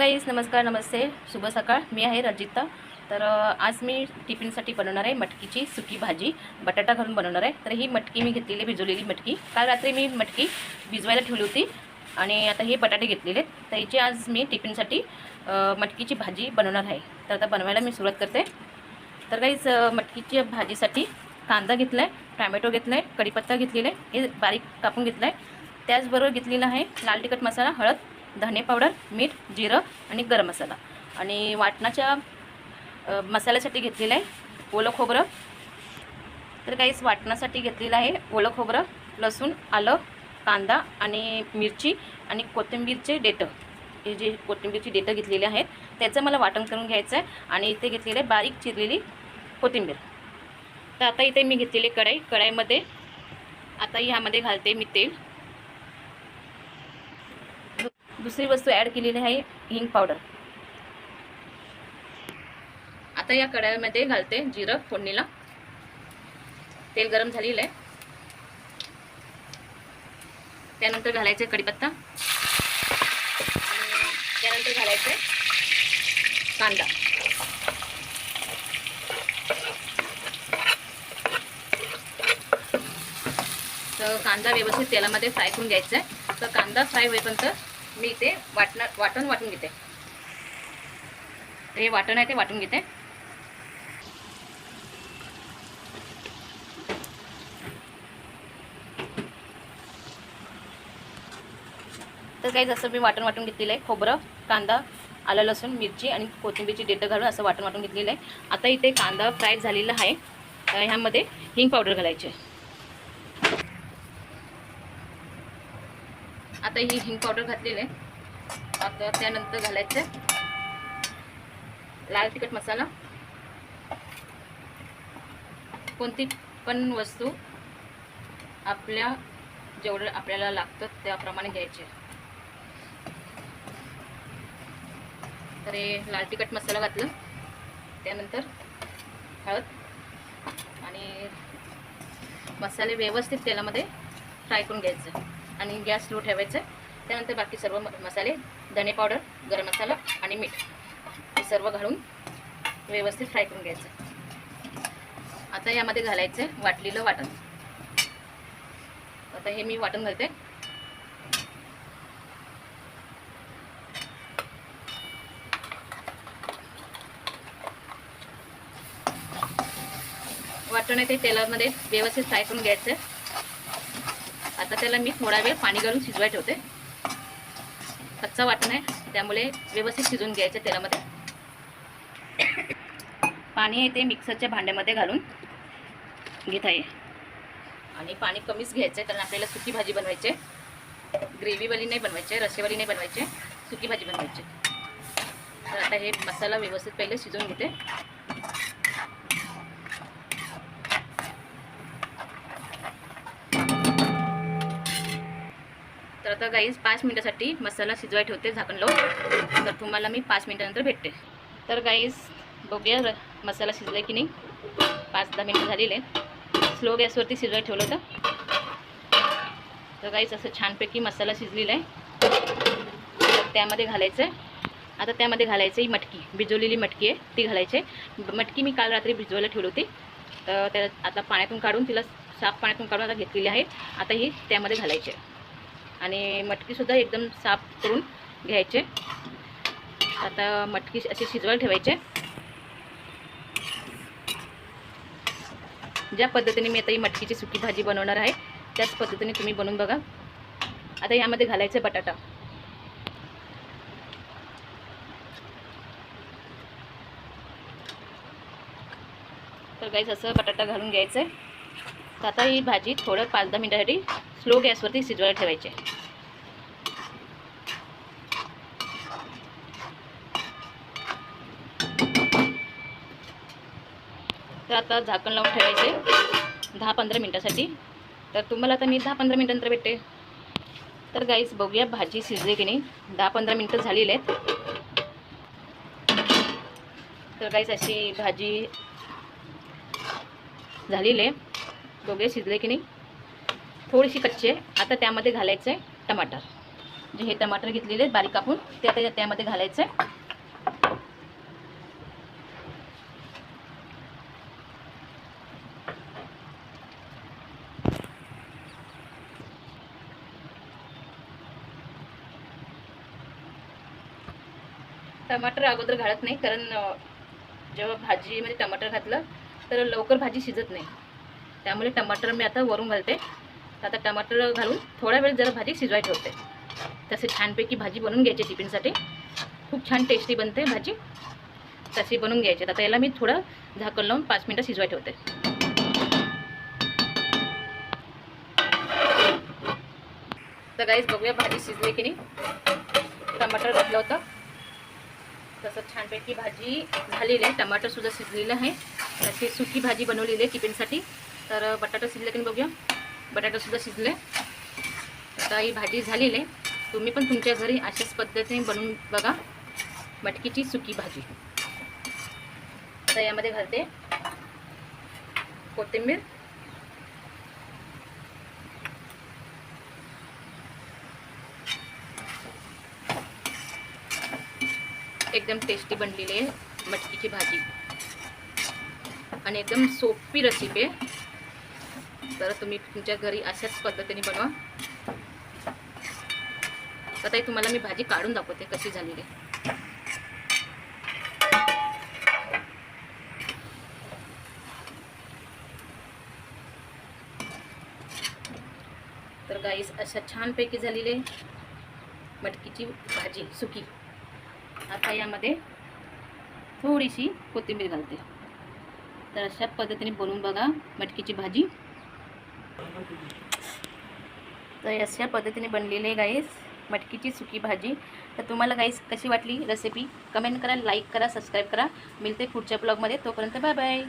काहीच नमस्कार नमस्ते. शुभ सकाळ. मी आहे रजिता. तर आज मी टिफिनसाठी बनवणार आहे मटकीची सुकी भाजी. बटाटा घालून बनवणार आहे. तर ही मटकी मी घेतलेली भिजवलेली मटकी. काल रात्री मी मटकी भिजवायला ठेवली होती आणि आता हे बटाटे घेतलेले तर हिची आज मी टिफिनसाठी मटकीची भाजी बनवणार आहे. तर आता बनवायला मी सुरुवात करते. तर काहीच मटकीच्या भाजीसाठी कांदा घेतला आहे टॅमॅटो घेतला आहे कढीपत्ता घेतलेला आहे. हे बारीक कापून घेतलं आहे त्याचबरोबर घेतलेला आहे लाल तिखट मसाला हळद धने पावडर मीठ जिरं आणि गरम मसाला. आणि वाटणाच्या मसाल्यासाठी घेतलेलं आहे ओलं खोबरं. तर काहीच वाटणासाठी घेतलेलं आहे ओलं खोबरं लसूण आलं कांदा आणि मिरची आणि कोथिंबीरचे डेटं. हे जे कोथिंबीरची डेटं घेतलेली आहेत त्याचं मला वाटण करून घ्यायचं आहे आणि इथे घेतलेलं आहे बारीक चिरलेली कोथिंबीर. तर आता इथे मी घेतलेली कढाई. कढाईमध्ये आता ह्यामध्ये घालते मी तेल. दुसरी वस्तू ॲड केलेली आहे हिंग पावडर आता या कढाईमध्ये घालते जिरं फोडणीला. तेल गरम झालेलं आहे. त्यानंतर घालायचं कढीपत्ता. त्यानंतर घालायचं कांदा. तर कांदा व्यवस्थित तेलामध्ये फ्राय करून घ्यायचा आहे. तर कांदा फ्राय होईपर्यंत मी इथे वाटणं वाटण वाटून घेते. हे वाटण आहे ते वाटून घेते. तर काही जसं मी वाटण वाटून घेतलेलं आहे. खोबरं कांदा आलं लसूण मिरची आणि कोथिंबीरची डेटं घालून असं वाटण वाटून घेतलेलं आहे. आता इथे कांदा फ्राय झालेला आहे. तर ह्यामध्ये हिंग पावडर घालायची आहे. आता ही हिंग पावडर घातलेली आहे. आता त्यानंतर घालायचं लाल तिखट मसाला. कोणती पण वस्तू आपल्या जेवढं आपल्याला लागतं त्याप्रमाणे घ्यायचे. तर हे लाल तिखट मसाला घातलं. त्यानंतर हळद आणि मसाले व्यवस्थित तेलामध्ये फ्राय करून घ्यायचं. आणि गॅस स्लो ठेवायचं. त्यानंतर बाकी सर्व म- मसाले धने पावडर गरम मसाला आणि मीठ. हे सर्व घालून व्यवस्थित फ्राय करून घ्यायचं. आता यामध्ये घालायचं वाटलेलं वाटण. आता हे मी वाटण घालते. वाटण आहे ते तेलामध्ये व्यवस्थित फ्राय करून घ्यायचं. आता त्याला मी थोडा वेळ पाणी घालून शिजवाय ठेवते. कच्चा वाटण आहे त्यामुळे व्यवस्थित शिजवून घ्यायचं तेलामध्ये. पाणी आहे ते मिक्सरच्या भांड्यामध्ये घालून. घेत आहे. आणि पाणी कमीच घ्यायचं आहे कारण आपल्याला सुकी भाजी बनवायची आहे. ग्रेव्हीवाली नाही बनवायची आहे रस्सेवाली नाही बनवायची सुकी भाजी बनवायची तर आता हे मसाला व्यवस्थित पहिले शिजवून घेते. तर आता गाईज पाच मिनटासाठी मसाला शिजवाय ठेवते झाकण लावून. तर तुम्हाला मी पाच मिनटानंतर भेटते. तर गाईज बघूया मसाला शिजला की नाही. पाच दहा मिनटं झालेले स्लो गॅसवरती शिजवाय ठेवलं होतं. तर गाईज असं छानपैकी मसाला शिजलेला आहे. त्यामध्ये घालायचं आहे आता त्यामध्ये घालायचं ही मटकी भिजवलेली मटकी आहे. ती घालायची आहे. मटकी मी काल रात्री भिजवायला ठेवली होती. तर त्या आता पाण्यातून काढून तिला साफ पाण्यातून काढून आता घेतलेली आहे. आता ही त्यामध्ये घालायची आहे. आणि मटकीसुद्धा एकदम साफ करून घ्यायचे. आता मटकी अशी शिजवायला ठेवायचे. ज्या पद्धतीने मी आता ही मटकीची सुकी भाजी बनवणार आहे त्याच पद्धतीने तुम्ही बनवून बघा. आता यामध्ये घालायचं बटाटा. तर गाईच असं बटाटा घालून घ्यायचं. आहे तर आता ही भाजी थोडं पाच दहा मिनिटासाठी स्लो गॅसवरती शिजवायला ठेवायचे. तर आता झाकण लावून ठेवायचे. दहा पंधरा मिनटासाठी. तर तुम्हाला आता मी दहा पंधरा मिनटानंतर भेटते. तर गाईस बघूया भाजी शिजली की नाही. दहा पंधरा मिनटं झालेली आहेत. तर गाईस अशी भाजी झालेली आहे. बघूया शिजले की नाही. थोडीशी कच्ची आहे. आता त्यामध्ये घालायचं आहे टमाटर. जे हे टमाटर घेतलेले बारीक कापून ते आता त्यामध्ये घालायचं आहे टमाटर अगोदर घालत नाही कारण जेव्हा भाजीमध्ये टमाटर घातलं तर लवकर भाजी शिजत नाही. त्यामुळे टमाटर मी आता वरून घालते. तर आता टमाटर घालून थोडा वेळ जरा भाजी शिजवाय ठेवते. तसे छानपैकी भाजी बनवून घ्यायची टिफिनसाठी. खूप छान टेस्टी बनते भाजी. तशी बनवून घ्यायची. आता याला मी थोडं झाकण लावून पाच मिनटं शिजवाय ठेवते. तर गाईस बघूया भाजी शिजली की नाही. टमाटर घातलं होतं. तसं छानपैकी भाजी झालेली आहे. टमाटरसुद्धा शिजलेलं आहे. त्याची सुकी भाजी बनवलेली आहे टिफिनसाठी. तर बटाटा शिजले की नाही बघूया. बटाटासुद्धा शिजले. आता ही भाजी झालेली आहे. तुम्ही पण तुमच्या घरी अशाच पद्धतीने बनवून बघा मटकीची सुकी भाजी. आता यामध्ये घालते कोथिंबीर. एकदम टेस्टी बनलेली आहे मटकीची भाजी. आणि एकदम सोपी रेसिपी आहे. तर तुम्ही तुमच्या घरी अशाच पद्धतीने बनवा. आता तुम्हाला मी भाजी काढून दाखवते कशी झालेली. आहे. तर गाईस अशा छानपैकी झालेली आहे मटकीची भाजी सुकी. आता यामध्ये थोडीशी कोथिंबीर घालते. तर अशा पद्धतीने बनवून बघा मटकीची भाजी. तर अशा पद्धतीने बनलेली आहे गाईस मटकीची सुकी भाजी. तर तुम्हाला गाईस कशी वाटली रेसिपी कमेंट करा लाईक करा सबस्क्राईब करा. मिळते पुढच्या ब्लॉगमध्ये तोपर्यंत बाय बाय